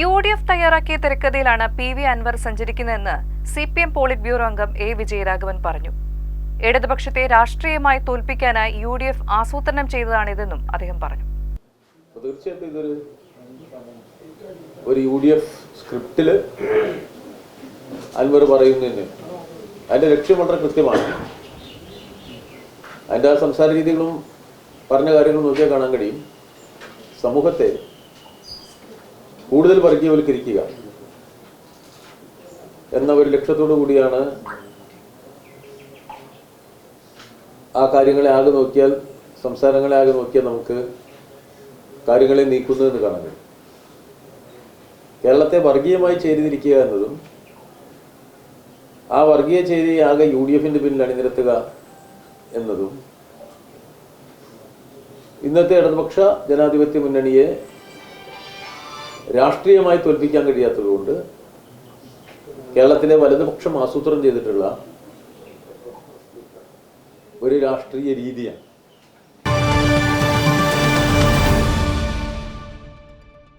U D F തയ്യാറാക്കിയ തിരക്കഥയിലാണ് P V Anvar സഞ്ചരിക്കുന്നതെന്ന് C P M politburo അംഗം എ വിജയരാഘവൻ പറഞ്ഞു. ഇടതുപക്ഷത്തെ രാഷ്ട്രീയമായി തോൽപ്പിക്കാനായി യു ഡി എഫ് ആസൂത്രണം ചെയ്തതാണിതെന്നും അദ്ദേഹം പറഞ്ഞു. ഇതൊരു ഒരു അൻവർ പറയുന്നതിന് അതിന്റെ ലക്ഷ്യം വളരെ കൃത്യമാണ്. അതിന്റെ ആ സംസാര രീതികളും പറഞ്ഞ കാര്യങ്ങളും നോക്കിയാൽ കാണാൻ കഴിയും. സമൂഹത്തെ കൂടുതൽ വർഗീയവൽക്കരിക്കുക എന്ന ഒരു ലക്ഷ്യത്തോടു കൂടിയാണ് ആ കാര്യങ്ങളെ ആകെ നോക്കിയാൽ സംസ്ഥാനങ്ങളെ ആകെ നോക്കിയാൽ നമുക്ക് കാര്യങ്ങളെ നീക്കുന്നതെന്ന് കാണാൻ കഴിയും. കേരളത്തെ വർഗീയമായി ചെയ്തിരിക്കുക എന്നതും ആ വർഗീയ ചേരി ആകെ യു ഡി എഫിന്റെ പിന്നിൽ അണിനിരത്തുക എന്നതും ഇന്നത്തെ ഇടതുപക്ഷ ജനാധിപത്യ മുന്നണിയെ രാഷ്ട്രീയമായി തോൽപ്പിക്കാൻ കഴിയാത്തതുകൊണ്ട് കേരളത്തിലെ വലതുപക്ഷം ആസൂത്രണം ചെയ്തിട്ടുള്ള ഒരു രാഷ്ട്രീയ രീതിയാണ്.